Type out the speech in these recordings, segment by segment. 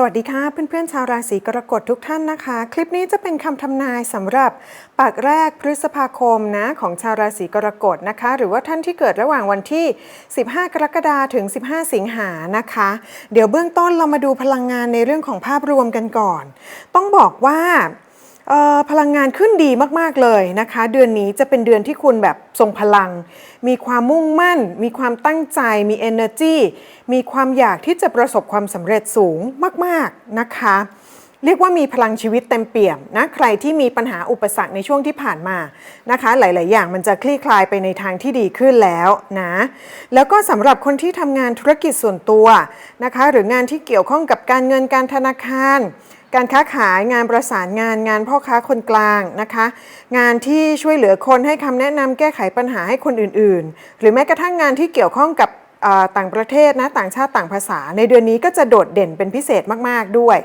สวัสดีค่ะเพื่อนๆชาวราศีกรกฎทุกท่านนะคะ คลิปนี้จะเป็นคำทำนายสำหรับปากแรกพฤษภาคมนะของชาวราศีกรกฎนะคะ หรือว่าท่านที่เกิดระหว่างวันที่ 15 กรกฎาคมถึง 15 สิงหานะคะ เดี๋ยวเบื้องต้นเรามาดูพลังงานในเรื่องของภาพรวมกันก่อน ต้องบอกว่า พลังงานขึ้นดีมาก ๆ เลยนะคะ เดือนนี้จะเป็นเดือนที่คุณแบบทรงพลัง มีความมุ่งมั่น มีความตั้งใจมี energy มีความอยากที่จะประสบความสำเร็จสูงมาก ๆ นะคะ เรียกว่ามีพลังชีวิตเต็มเปี่ยมนะใครที่มีปัญหาอุปสรรคในช่วงที่ผ่านมานะคะ หลาย ๆ อย่างมันจะคลี่คลายไปในทางที่ดีขึ้นแล้วนะแล้วก็สำหรับคนที่ทำงานธุรกิจส่วนตัวนะคะ หรืองานที่เกี่ยวข้องกับการเงินการธนาคาร การค้าขายงานประสานงานงานพ่อค้าคนกลางนะคะ งานที่ช่วยเหลือคนให้คำแนะนำแก้ไขปัญหาให้คนอื่นๆ หรือแม้กระทั่งงานที่เกี่ยวข้องกับต่างประเทศนะต่างชาติต่างภาษา ในเดือนนี้ก็จะโดดเด่นเป็นพิเศษมากๆด้วย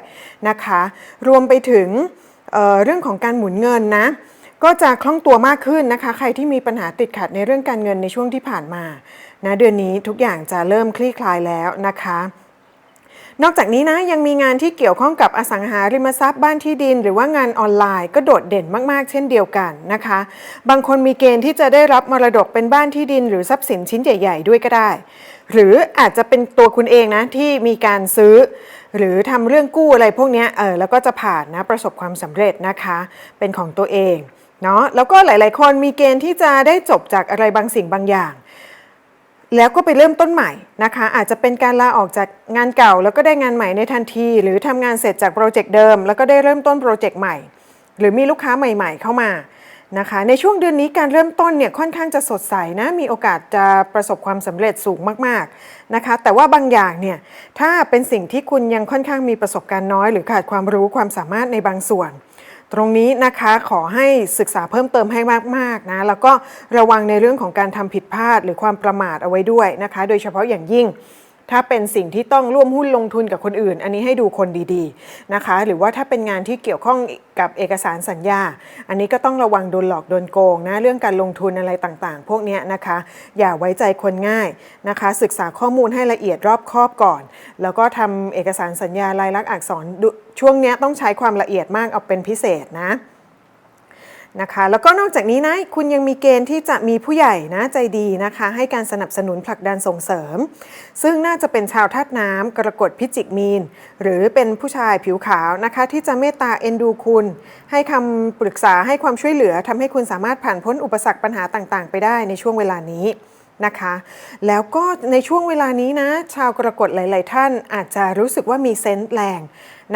นะคะ รวมไปถึงเเรื่องของการหมุนเงินนะก็จะคล่องตัวมากขึ้นนะคะ ใครที่มีปัญหาติดขัดในเรื่องการเงินในช่วงที่ผ่านมานะเดือนนี้ทุกอย่างจะเริ่มคลี่คลายแล้วนะคะ นอกจากนี้นะยังมีงานที่เกี่ยวข้องกับอสังหาริมทรัพย์บ้านที่ดิน หรือว่างานออนไลน์ก็โดดเด่นมากๆ เช่นเดียวกันนะคะ บางคนมีเกณฑ์ที่จะได้รับมรดกเป็นบ้านที่ดิน หรือทรัพย์สินชิ้นใหญ่ ๆ ด้วยก็ได้ หรืออาจจะเป็นตัวคุณเองนะที่มีการซื้อ หรือทำเรื่องกู้อะไรพวกนี้เออแล้วก็จะผ่านนะประสบความสำเร็จนะคะ เป็นของตัวเองเนาะแล้วก็หลาย ๆ คนมีเกณฑ์ที่จะได้จบจากอะไรบางสิ่งบางอย่าง แล้วก็ไปเริ่มต้นใหม่นะคะ อาจจะเป็นการลาออกจากงานเก่า แล้วก็ได้งานใหม่ในทันที หรือทำงานเสร็จจากโปรเจกต์เดิม แล้วก็ได้เริ่มต้นโปรเจกต์ใหม่ หรือมีลูกค้าใหม่ ๆ เข้ามานะคะ ในช่วงเดือนนี้การเริ่มต้นเนี่ยค่อนข้างจะสดใสนะ มีโอกาสจะประสบความสำเร็จสูงมากๆนะคะ แต่ว่าบางอย่างเนี่ยถ้าเป็นสิ่งที่คุณยังค่อนข้างมีประสบการณ์น้อย หรือขาดความรู้ความสามารถในบางส่วน ตรงนี้นะคะขอให้ศึกษาเพิ่มเติมให้มากๆนะแล้วก็ระวังในเรื่องของการทำผิดพลาดหรือความประมาทเอาไว้ด้วยนะคะ โดยเฉพาะอย่างยิ่ง ถ้าเป็นสิ่งที่ต้องร่วมหุ้นลงทุนกับคนอื่น อันนี้ให้ดูคนดีๆนะคะ หรือว่าถ้าเป็นงานที่เกี่ยวข้องกับเอกสารสัญญา อันนี้ก็ต้องระวังโดนหลอกโดนโกงนะเรื่องการลงทุนอะไรต่างๆ พวกนี้นะคะ อย่าไว้ใจคนง่ายนะคะ ศึกษาข้อมูลให้ละเอียดรอบคอบก่อน แล้วก็ทำเอกสารสัญญาลายลักษณ์อักษรช่วงนี้ต้องใช้ความละเอียดมากเอาเป็นพิเศษนะ นะคะแล้วก็นอกจากนี้นะคุณยังมีเกณฑ์ที่จะมีผู้ใหญ่นะใจดีนะคะ ให้การสนับสนุนผลักดันส่งเสริม ซึ่งน่าจะเป็นชาวธาตุน้ำกรกฎพิจิกมีน หรือเป็นผู้ชายผิวขาวนะคะ ที่จะเมตตาเอ็นดูคุณ ให้คำปรึกษาให้ความช่วยเหลือทำให้คุณสามารถผ่านพ้นอุปสรรคปัญหาต่างๆ ไปได้ในช่วงเวลานี้ นะคะ แล้วก็ในช่วงเวลานี้นะ ชาวกรกฎหลาย ๆ ท่านอาจจะรู้สึกว่ามีเซนส์แรง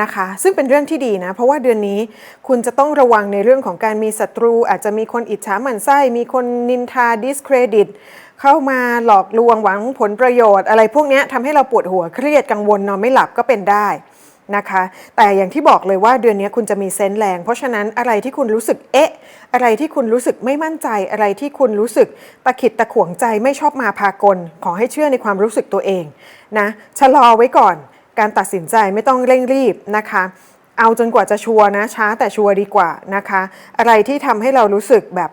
นะคะ ซึ่งเป็นเรื่องที่ดีนะ เพราะว่าเดือนนี้คุณจะต้องระวังในเรื่องของการมีศัตรู อาจจะมีคนอิจฉาหมั่นไส้ มีคนนินทาดิสเครดิตเข้ามาหลอกลวงหวังผลประโยชน์ อะไรพวกนี้ทำให้เราปวดหัวเครียดกังวลนอนไม่หลับก็เป็นได้ นะคะ แต่อย่างที่บอกเลยว่าเดือนนี้คุณจะมีเซนส์แรง เพราะฉะนั้นอะไรที่คุณรู้สึกเอ๊ะ อะไรที่คุณรู้สึกไม่มั่นใจ อะไรที่คุณรู้สึกตะขิดตะขวงใจไม่ชอบมาพากล ขอให้เชื่อในความรู้สึกตัวเองนะชะลอไว้ก่อน การตัดสินใจไม่ต้องเร่งรีบนะคะเอาจนกว่าจะชัวร์นะช้าแต่ชัวร์ดีกว่านะคะ อะไรที่ทำให้เรารู้สึกแบบ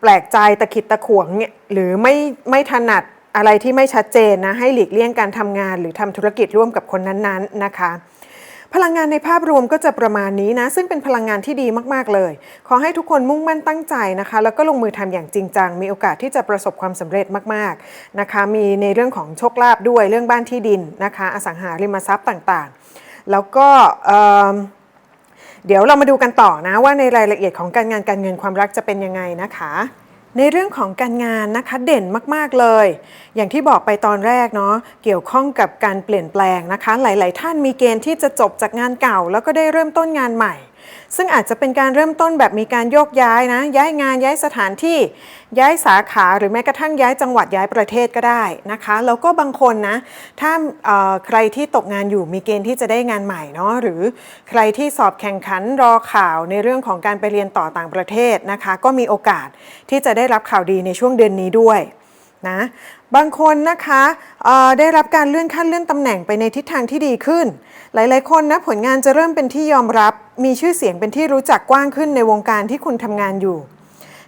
แปลกใจตะขิดตะขวงเนี่ยหรือไม่ไม่ถนัดอะไรที่ไม่ชัดเจนนะให้หลีกเลี่ยงการทำงาน หรือทำธุรกิจร่วมกับคนนั้นๆนะคะ พลังงานในภาพรวมก็จะประมาณนี้นะ ซึ่งเป็นพลังงานที่ดีมาก ๆ เลย ขอให้ทุกคนมุ่งมั่นตั้งใจนะคะ แล้วก็ลงมือทำอย่างจริงจัง มีโอกาสที่จะประสบความสำเร็จมาก ๆ นะคะ มีในเรื่องของโชคลาภด้วยเรื่องบ้านที่ดินนะคะ อสังหาริมทรัพย์ต่าง ๆ แล้วก็เอิ่มเดี๋ยวเรามาดูกันต่อนะว่าในรายละเอียดของการงานการเงินความรักจะเป็นยังไงนะคะ ในเรื่องของการงานนะคะเด่นมาก ๆ เลย อย่างที่บอกไปตอนแรกเนาะเกี่ยวข้องกับการเปลี่ยนแปลงนะคะ หลาย ๆ ท่านมีเกณฑ์ที่จะจบจากงานเก่า แล้วก็ได้เริ่มต้นงานใหม่ ซึ่งอาจจะเป็นการเริ่มต้นแบบมีการโยกย้ายนะ ย้ายงานย้ายสถานที่ ย้ายสาขาหรือแม้กระทั่งย้ายจังหวัดย้ายประเทศก็ได้นะคะแล้วก็บางคนนะ ถ้าใครที่ตกงานอยู่มีเกณฑ์ที่จะได้งานใหม่เนาะหรือใครที่สอบแข่งขันรอข่าวในเรื่องของการไปเรียนต่อต่างประเทศนะคะ ก็มีโอกาสที่จะได้รับข่าวดีในช่วงเดือนนี้ด้วยนะ บางคนนะคะได้รับการเลื่อนขั้นเลื่อนตำแหน่งไปในทิศทางที่ดีขึ้น หลายๆ คนนะผลงานจะเริ่มเป็นที่ยอมรับมีชื่อเสียงเป็นที่รู้จักกว้างขึ้นในวงการที่คุณทำงานอยู่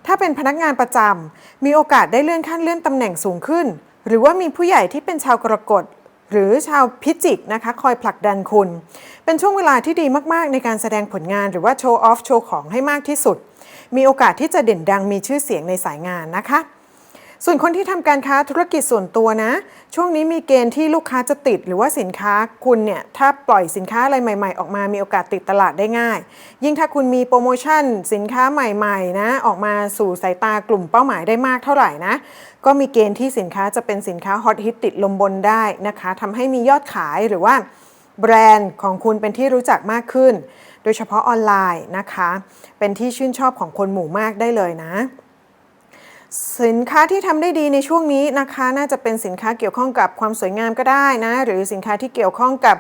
ถ้าเป็นพนักงานประจำมีโอกาสได้เลื่อนขั้นเลื่อนตำแหน่งสูงขึ้น หรือว่ามีผู้ใหญ่ที่เป็นชาวกรกฎหรือชาวพิจิกนะคะคอยผลักดันคุณ เป็นช่วงเวลาที่ดีมากๆ ในการแสดงผลงานหรือว่าโชว์ออฟโชว์ของให้มากที่สุด มีโอกาสที่จะเด่นดังมีชื่อเสียงในสายงานนะคะ ส่วนคนที่ทำการค้าธุรกิจส่วนตัวนะ ช่วงนี้มีเกณฑ์ที่ลูกค้าจะติดหรือว่าสินค้าคุณเนี่ย ถ้าปล่อยสินค้าอะไรใหม่ ๆ ออกมามีโอกาสติดตลาดได้ง่าย ยิ่งถ้าคุณมีโปรโมชั่นสินค้าใหม่ๆนะ ออกมาสู่สายตากลุ่มเป้าหมายได้มากเท่าไหร่นะ ก็มีเกณฑ์ที่สินค้าจะเป็นสินค้าฮอตฮิตติดลมบนได้นะคะทำให้มียอดขายหรือว่าแบรนด์ของคุณเป็นที่รู้จักมากขึ้น โดยเฉพาะออนไลน์นะคะ เป็นที่ชื่นชอบของคนหมู่มากได้เลยนะ สินค้าที่ทำได้ดีในช่วงนี้นะคะ น่าจะเป็นสินค้าเกี่ยวข้องกับความสวยงามก็ได้นะ หรือสินค้าที่เกี่ยวข้องกับ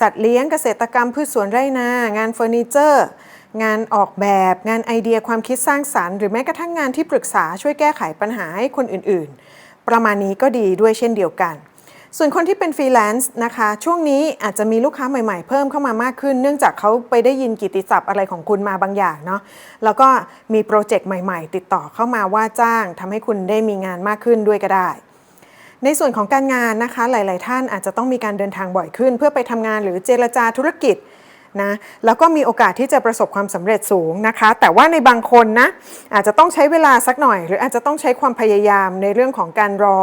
สัตว์เลี้ยงเกษตรกรรมพืชสวนไร่นา งานเฟอร์นิเจอร์ งานออกแบบ งานไอเดียความคิดสร้างสารรค์ หรือแม้กระทั่งงานที่ปรึกษาช่วยแก้ไขปัญหาให้คนอื่นๆ ประมาณนี้ก็ดีด้วยเช่นเดียวกัน ส่วนคนที่เป็นฟรีแลนซ์นะคะ ช่วงนี้อาจจะมีลูกค้าใหม่ๆ เพิ่มเข้ามามากขึ้น เนื่องจากเขาไปได้ยินกิตติศัพท์อะไรของคุณมาบางอย่างเนาะแล้วก็มีโปรเจกต์ใหม่ๆ ติดต่อเข้ามาว่าจ้างทำให้คุณได้มีงานมากขึ้นด้วยก็ได้ ในส่วนของการงานนะคะ หลาย ๆ ท่านอาจจะต้องมีการเดินทางบ่อยขึ้น เพื่อไปทำงานหรือเจรจาธุรกิจ นะแล้วก็มีโอกาสที่จะประสบความสำเร็จสูงนะคะ แต่ว่าในบางคนนะอาจจะต้องใช้เวลาสักหน่อย หรืออาจจะต้องใช้ความพยายามในเรื่องของการรอ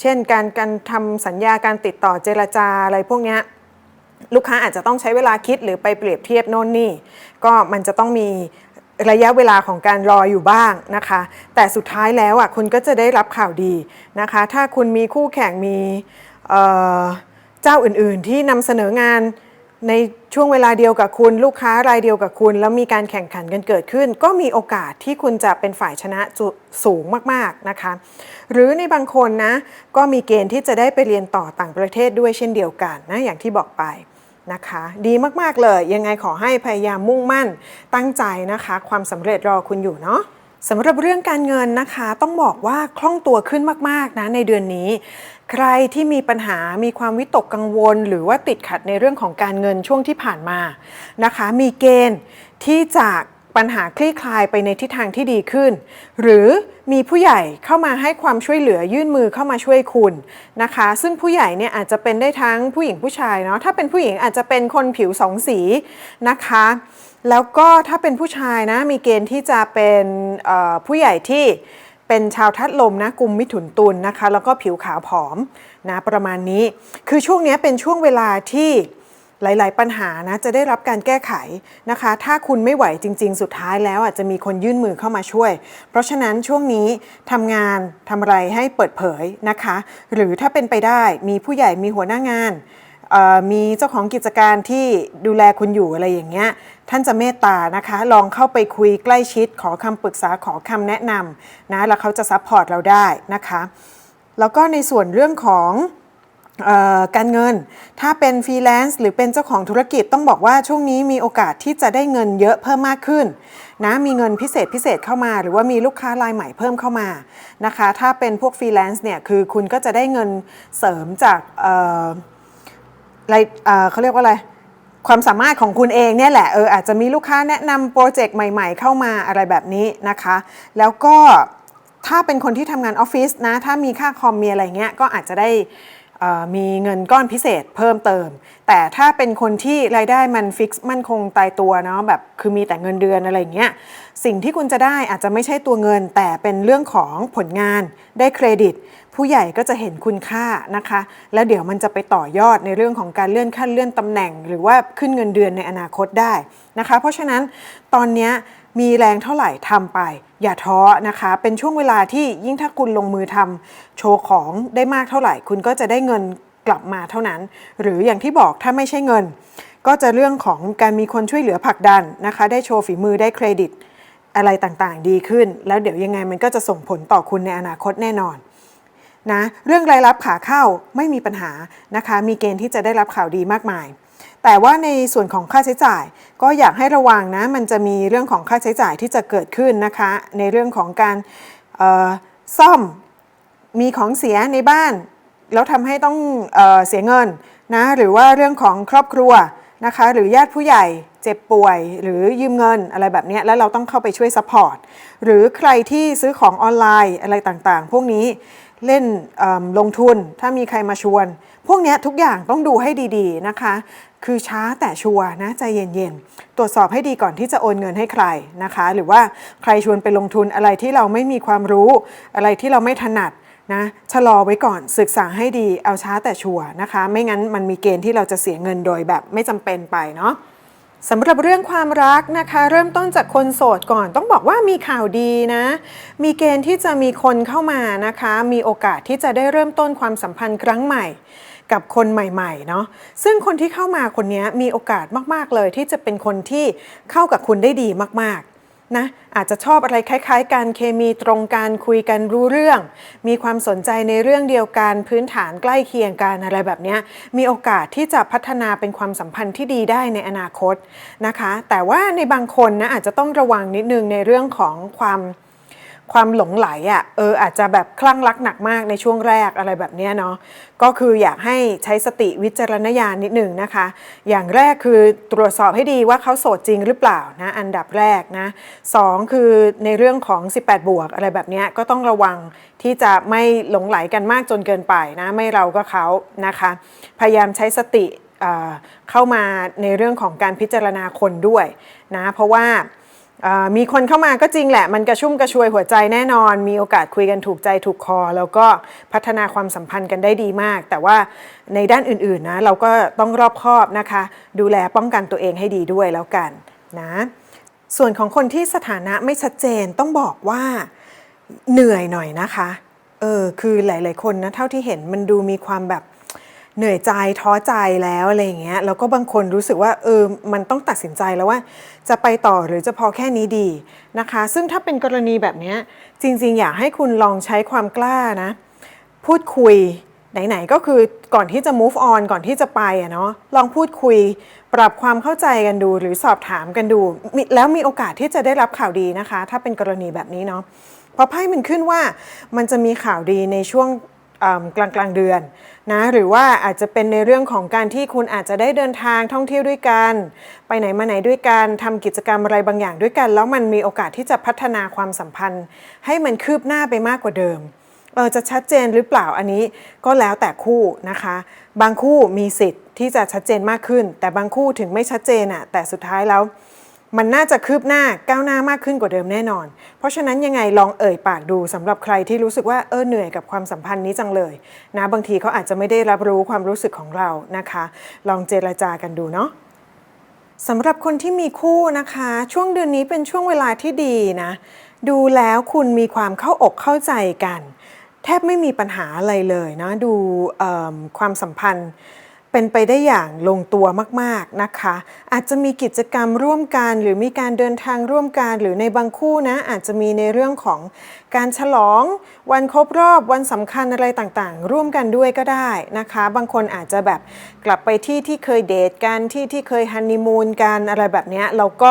เช่น การการทำสัญญาการติดต่อเจรจาอะไรพวกนี้ลูกค้าอาจจะต้องใช้เวลาคิดหรือไปเปรียบเทียบโน่นนี่ ก็มันจะต้องมีระยะเวลาของการรออยู่บ้างนะคะ แต่สุดท้ายแล้วอะคุณก็จะได้รับข่าวดีนะคะ ถ้าคุณมีคู่แข่งมีเจ้าอื่นๆ ที่นำเสนองาน ในช่วงเวลาเดียวกับคุณ ลูกค้ารายเดียวกับคุณ แล้วมีการแข่งขันกันเกิดขึ้น ก็มีโอกาสที่คุณจะเป็นฝ่ายชนะสูงมากๆนะคะ หรือในบางคนนะ ก็มีเกณฑ์ที่จะได้ไปเรียนต่อต่างประเทศด้วยเช่นเดียวกันนะอย่างที่บอกไปนะคะ ดีมากๆเลย ยังไงขอให้พยายามมุ่งมั่นตั้งใจนะคะ ความสำเร็จรอคุณอยู่เนาะ สำหรับเรื่องการเงินนะคะต้องบอกว่าคล่องตัวขึ้นมากๆนะในเดือนนี้ ใครที่มีปัญหามีความวิตกกังวล หรือว่าติดขัดในเรื่องของการเงินช่วงที่ผ่านมานะคะ มีเกณฑ์ที่จะปัญหาคลี่คลายไปในทิศทางที่ดีขึ้น หรือมีผู้ใหญ่เข้ามาให้ความช่วยเหลือยื่นมือเข้ามาช่วยคุณนะคะ ซึ่งผู้ใหญ่เนี่ยอาจจะเป็นได้ทั้งผู้หญิงผู้ชายเนาะถ้าเป็นผู้หญิงอาจจะเป็นคนผิวสองสีนะคะ แล้วก็ถ้าเป็นผู้ชายนะมีเกณฑ์ที่จะเป็นผู้ใหญ่ที่เป็นชาวทัดลมนะกลุ่มมิถุนตุลนะคะ แล้วก็ผิวขาวผอมนะประมาณนี้ คือช่วงนี้เป็นช่วงเวลาที่หลาย ๆ ปัญหานะจะได้รับการแก้ไขนะคะ ถ้าคุณไม่ไหวจริง ๆ สุดท้ายแล้วอาจจะมีคนยื่นมือเข้ามาช่วย เพราะฉะนั้นช่วงนี้ทำงานทำอะไรให้เปิดเผยนะคะ หรือถ้าเป็นไปได้มีผู้ใหญ่มีหัวหน้างาน มีเจ้าของกิจการที่ดูแลคุณอยู่อะไรอย่างเงี้ยท่านจะเมตตานะคะ ลองเข้าไปคุยใกล้ชิดขอคำปรึกษาขอคำแนะนำนะแล้วเขาจะซัพพอร์ตเราได้นะคะแล้วก็ในส่วนเรื่องของออการเงิน ถ้าเป็นฟรีแลนซ์หรือเป็นเจ้าของธุรกิจต้องบอกว่าช่วงนี้มีโอกาสที่จะได้เงินเยอะเพิ่มมากขึ้นนะมีเงินพิเศษพิเศษเข้ามา หรือว่ามีลูกค้ารายใหม่เพิ่มเข้ามานะคะ ถ้าเป็นพวกฟรีแลนซ์เนี่ยคือคุณก็จะได้เงินเสริมจาก อะไรเอ่อเขาเรียกว่าอะไร ความสามารถของคุณเองเนี่ยแหละเอออาจจะมีลูกค้าแนะนำโปรเจกต์ใหม่ ๆ เข้ามาอะไรแบบนี้นะคะ แล้วก็ถ้าเป็นคนที่ทำงานออฟฟิศนะ ถ้ามีค่าคอมมีอะไรเงี้ยก็อาจจะได้ มีเงินก้อนพิเศษเพิ่มเติม แต่ถ้าเป็นคนที่รายได้มันฟิกซ์มั่นคงตายตัวเนาะแบบคือมีแต่เงินเดือนอะไรเงี้ยสิ่งที่คุณจะได้อาจจะไม่ใช่ตัวเงิน แต่เป็นเรื่องของผลงานได้เครดิต ผู้ใหญ่ก็จะเห็นคุณค่านะคะ แล้วเดี๋ยวมันจะไปต่อยอดในเรื่องของการเลื่อนขั้นเลื่อนตำแหน่ง หรือว่าขึ้นเงินเดือนในอนาคตได้นะคะ เพราะฉะนั้นตอนเนี้ย มีแรงเท่าไหร่ทำไป อย่าท้อนะคะ เป็นช่วงเวลาที่ยิ่งถ้าคุณลงมือทำโชว์ของได้มากเท่าไหร่ คุณก็จะได้เงินกลับมาเท่านั้น หรืออย่างที่บอกถ้าไม่ใช่เงิน ก็จะเรื่องของการมีคนช่วยเหลือผลักดันนะคะ ได้โชว์ฝีมือได้เครดิต อะไรต่างๆ ดีขึ้น แล้วเดี๋ยวยังไงมันก็จะส่งผลต่อคุณในอนาคตแน่นอนนะเรื่องรายรับขาเข้าไม่มีปัญหานะคะ มีเกณฑ์ที่จะได้รับข่าวดีมากมาย แต่ว่าในส่วนของค่าใช้จ่าย ก็อยากให้ระวังนะ มันจะมีเรื่องของค่าใช้จ่ายที่จะเกิดขึ้นนะคะ ในเรื่องของการซ่อมมีของเสียในบ้าน แล้วทำให้ต้องเออเสียเงินนะหรือว่าเรื่องของครอบครัวนะคะ หรือญาติผู้ใหญ่เจ็บป่วย หรือยืมเงินอะไรแบบนี้แล้วเราต้องเข้าไปช่วยซัพพอร์ตหรือใครที่ซื้อของออนไลน์อะไรต่างๆ พวกนี้ เล่นลงทุนถ้ามีใครมาชวน พวกนี้ทุกอย่างต้องดูให้ดีๆนะคะ คือช้าแต่ชัวนะใจเย็นๆ ตรวจสอบให้ดีก่อนที่จะโอนเงินให้ใครนะคะ หรือว่าใครชวนไปลงทุนอะไรที่เราไม่มีความรู้ อะไรที่เราไม่ถนัดนะชะลอไว้ก่อนศึกษาให้ดีเอาช้าแต่ชัวร์นะคะ ไม่งั้นมันมีเกณฑ์ที่เราจะเสียเงินโดยแบบไม่จำเป็นไปเนาะ สำหรับเรื่องความรักนะคะ เริ่มต้นจากคนโสดก่อน ต้องบอกว่ามีข่าวดีนะ มีเกณฑ์ที่จะมีคนเข้ามานะคะ มีโอกาสที่จะได้เริ่มต้นความสัมพันธ์ครั้งใหม่ กับคนใหม่ๆเนาะซึ่งคนที่เข้ามาคนนี้มีโอกาสมากๆเลย ที่จะเป็นคนที่เข้ากับคุณได้ดีมากๆ นะอาจจะชอบอะไรคล้าย ๆ กันเคมีตรงกันคุยกันรู้เรื่อง มีความสนใจในเรื่องเดียวกันพื้นฐานใกล้เคียงกันอะไรแบบนี้มีโอกาสที่จะพัฒนาเป็นความสัมพันธ์ที่ดีได้ในอนาคตนะคะ แต่ว่าในบางคนนะอาจจะต้องระวังนิดนึงในเรื่องของความ ความหลงไหลอะ่ะเอออาจจะแบบคลั่งรักหนักมากในช่วงแรกอะไรแบบเนี้ยเนาะก็คืออยากให้ใช้สติวิจารณญาณนิดหนึ่งนะคะ อย่างแรกคือตรวจสอบให้ดีว่าเขาโสดจริงหรือเปล่านะอันดับแรกนะสองคือในเรื่องของ 18 บวกอะไรแบบเนี้ยก็ต้องระวังที่จะไม่หลงไหลกันมากจนเกินไปนะไม่เราก็เขานะคะ พยายามใช้สติเเข้ามาในเรื่องของการพิจารณาคนด้วยนะเพราะว่า มีคนเข้ามาก็จริงแหละ มันกระชุ่มกระชวยหัวใจแน่นอน มีโอกาสคุยกันถูกใจถูกคอ แล้วก็พัฒนาความสัมพันธ์กันได้ดีมาก แต่ว่าในด้านอื่นๆนะเราก็ต้องรอบคอบนะคะ ดูแลป้องกันตัวเองให้ดีด้วยแล้วกันนะส่วนของคนที่สถานะไม่ชัดเจนต้องบอกว่าเหนื่อยหน่อยนะคะเออคือหลาย ๆ คนนะเท่าที่เห็นมันดูมีความแบบ เหนื่อยใจท้อใจแล้วอะไรอย่างเงี้ยแล้วก็บางคนรู้สึกว่าเออมันต้องตัดสินใจแล้วว่า จะไปต่อหรือจะพอแค่นี้ดีนะคะ ซึ่งถ้าเป็นกรณีแบบเนี้ยจริงๆ อยากให้คุณลองใช้ความกล้านะ พูดคุยไหนๆก็คือก่อนที่จะ move on ก่อนที่จะไปอะเนาะลองพูดคุย ปรับความเข้าใจกันดูหรือสอบถามกันดู แล้วมีโอกาสที่จะได้รับข่าวดีนะคะ ถ้าเป็นกรณีแบบนี้เนาะเพราะไพ่มันขึ้นว่ามันจะมีข่าวดีในช่วงกลางกลางเดือน นะหรือว่าอาจจะเป็นในเรื่องของการที่คุณอาจจะได้เดินทางท่องเที่ยวด้วยกัน ไปไหนมาไหนด้วยกันทำกิจกรรมอะไรบางอย่างด้วยกัน แล้วมันมีโอกาสที่จะพัฒนาความสัมพันธ์ ให้มันคืบหน้าไปมากกว่าเดิมเออจะชัดเจนหรือเปล่าอันนี้ก็แล้วแต่คู่นะคะ บางคู่มีสิทธิ์ที่จะชัดเจนมากขึ้น แต่บางคู่ถึงไม่ชัดเจนอะแต่สุดท้ายแล้ว มันน่าจะคืบหน้าก้าวหน้ามากขึ้นกว่าเดิมแน่นอน เพราะฉะนั้นยังไงลองเอ่ยปากดูสำหรับใครที่รู้สึกว่าเออเหนื่อยกับความสัมพันธ์นี้จังเลยนะบางทีเขาอาจจะไม่ได้รับรู้ความรู้สึกของเรานะคะ ลองเจรจากันดูเนาะสำหรับคนที่มีคู่นะคะ ช่วงเดือนนี้เป็นช่วงเวลาที่ดีนะ ดูแล้วคุณมีความเข้าอกเข้าใจกัน แทบไม่มีปัญหาอะไรเลยนะ ดูความสัมพันธ์ เป็นไปได้อย่างลงตัวมากๆนะคะ อาจจะมีกิจกรรมร่วมกัน หรือมีการเดินทางร่วมกัน หรือในบางคู่นะอาจจะมีในเรื่องของการฉลอง วันครบรอบวันสำคัญอะไรต่างๆ ร่วมกันด้วยก็ได้นะคะ บางคนอาจจะแบบกลับไปที่ที่เคยเดทกันที่ที่เคยฮันนีมูนกันอะไรแบบนี้เราก็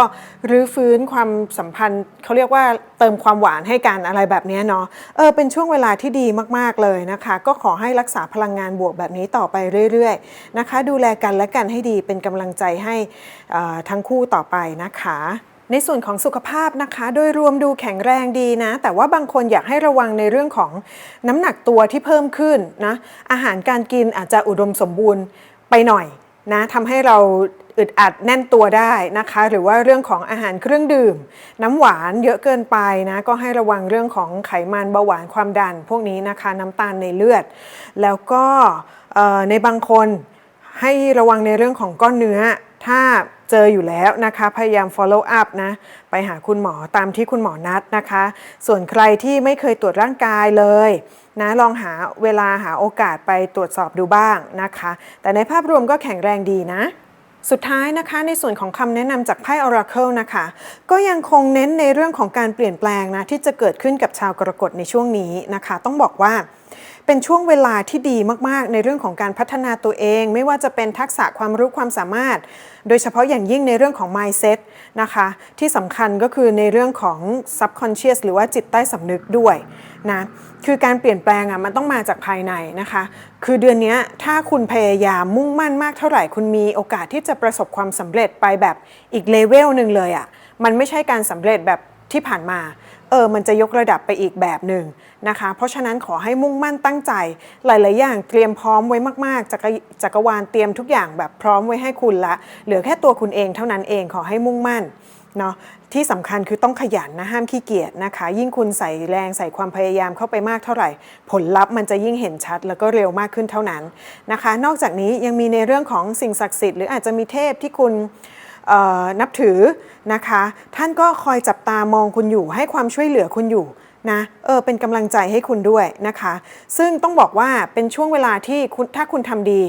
รื้อฟื้นความสัมพันธ์เขาเรียกว่าเติมความหวานให้กันอะไรแบบนี้เนาะเออเป็นช่วงเวลาที่ดีมากๆเลยนะคะ ก็ขอให้รักษาพลังงานบวกแบบนี้ต่อไปเรื่อยๆนะคะ ดูแลกันและกันให้ดีเป็นกำลังใจให้ออทั้งคู่ต่อไปนะคะในส่วนของสุขภาพนะคะ โดยรวมดูแข็งแรงดีนะ แต่ว่าบางคนอยากให้ระวังในเรื่องของน้ำหนักตัวที่เพิ่มขึ้นนะอาหารการกินอาจจะอุดมสมบูรณ์ไปหน่อยนะทำให้เรา อึดอัดแน่นตัวได้นะคะ หรือว่าเรื่องของอาหารเครื่องดื่ม น้ำหวานเยอะเกินไปนะก็ให้ระวังเรื่องของไขมันเบาหวานความดัน พวกนี้นะคะน้ำตาลในเลือด แล้วก็ในบางคนให้ระวังในเรื่องของก้อนเนื้อ ถ้าเจออยู่แล้วนะคะ พยายาม follow up นะ ไปหาคุณหมอตามที่คุณหมอนัดนะคะ ส่วนใครที่ไม่เคยตรวจร่างกายเลยนะลองหาเวลาหาโอกาสไปตรวจสอบดูบ้างนะคะ แต่ในภาพรวมก็แข็งแรงดีนะ สุดท้ายนะคะในส่วนของคำแนะนำจากไพ่ Oracle นะคะ ก็ยังคงเน้นในเรื่องของการเปลี่ยนแปลงนะที่จะเกิดขึ้นกับชาวกรกฎในช่วงนี้นะคะ ต้องบอกว่าเป็นช่วงเวลาที่ดีมาก ๆ ในเรื่องของการพัฒนาตัวเอง ไม่ว่าจะเป็นทักษะความรู้ความสามารถ โดยเฉพาะอย่างยิ่งในเรื่องของ mindset นะคะ ที่สำคัญก็คือในเรื่องของ subconscious หรือว่าจิตใต้สำนึกด้วย นะคือการเปลี่ยนแปลงอะมันต้องมาจากภายในนะคะ คือเดือนนี้ถ้าคุณพยายามมุ่งมั่นมากเท่าไหร่ คุณมีโอกาสที่จะประสบความสำเร็จไปแบบอีกเลเวลหนึ่งเลยอะมันไม่ใช่การสำเร็จแบบที่ผ่านมาเอออ มันจะยกระดับไปอีกแบบหนึ่งนะคะ เพราะฉะนั้นขอให้มุ่งมั่นตั้งใจ หลาย ๆ อย่างเตรียมพร้อมไว้มาก ๆ จักรจักรวาลเตรียมทุกอย่างแบบพร้อมไว้ให้คุณละ เหลือแค่ตัวคุณเองเท่านั้นเองขอให้มุ่งมั่น เนาะที่สำคัญคือต้องขยันนะห้ามขี้เกียจนะคะ ยิ่งคุณใส่แรงใส่ความพยายามเข้าไปมากเท่าไหร่ ผลลัพธ์มันจะยิ่งเห็นชัด แล้วก็เร็วมากขึ้นเท่านั้นนะคะ นอกจากนี้ยังมีในเรื่องของสิ่งศักดิ์สิทธิ์หรืออาจจะมีเทพที่คุณนับถือนะคะ ท่านก็คอยจับตามองคุณอยู่ให้ความช่วยเหลือคุณอยู่นะเออเป็นกำลังใจให้คุณด้วยนะคะ ซึ่งต้องบอกว่าเป็นช่วงเวลาที่คุณถ้าคุณทำดี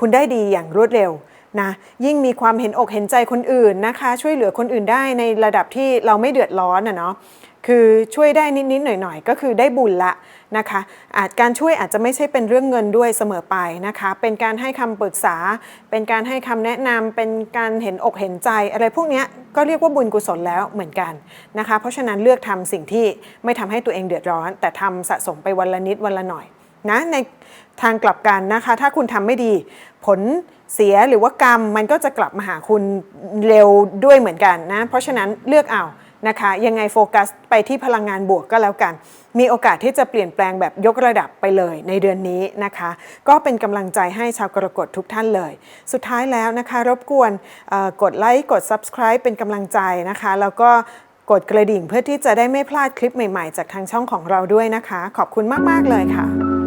คุณได้ดีอย่างรวดเร็ว นะยิ่งมีความเห็นอกเห็นใจคนอื่นนะคะ ช่วยเหลือคนอื่นได้ในระดับที่เราไม่เดือดร้อนนะเนาะคือช่วยได้นิดๆหน่อยๆ ก็คือได้บุญละนะคะ อาจการช่วยอาจจะไม่ใช่เป็นเรื่องเงินด้วยเสมอไปนะคะ เป็นการให้คำปรึกษา เป็นการให้คำแนะนำเป็นการเห็นอกเห็นใจ อะไรพวกนี้ก็เรียกว่าบุญกุศลแล้วเหมือนกันนะคะ เพราะฉะนั้นเลือกทำสิ่งที่ไม่ทำให้ตัวเองเดือดร้อน แต่ทำสะสมไปวันละนิดวันละหน่อยนะในทางกลับกันนะคะ ถ้าคุณทำไม่ดีผล เสียหรือว่ากรรมมันก็จะกลับมาหาคุณเร็วด้วยเหมือนกันนะ เพราะฉะนั้นเลือกเอานะคะ ยังไงโฟกัสไปที่พลังงานบวกก็แล้วกัน มีโอกาสที่จะเปลี่ยนแปลงแบบยกระดับไปเลยในเดือนนี้นะคะ ก็เป็นกำลังใจให้ชาวกรกฎทุกท่านเลย สุดท้ายแล้วนะคะ รบกวนกดไลค์กด Subscribe เป็นกำลังใจนะคะ แล้วก็กดกระดิ่งเพื่อที่จะได้ไม่พลาดคลิปใหม่ๆ จากทางช่องของเราด้วยนะคะ ขอบคุณมาก ๆ เลยค่ะ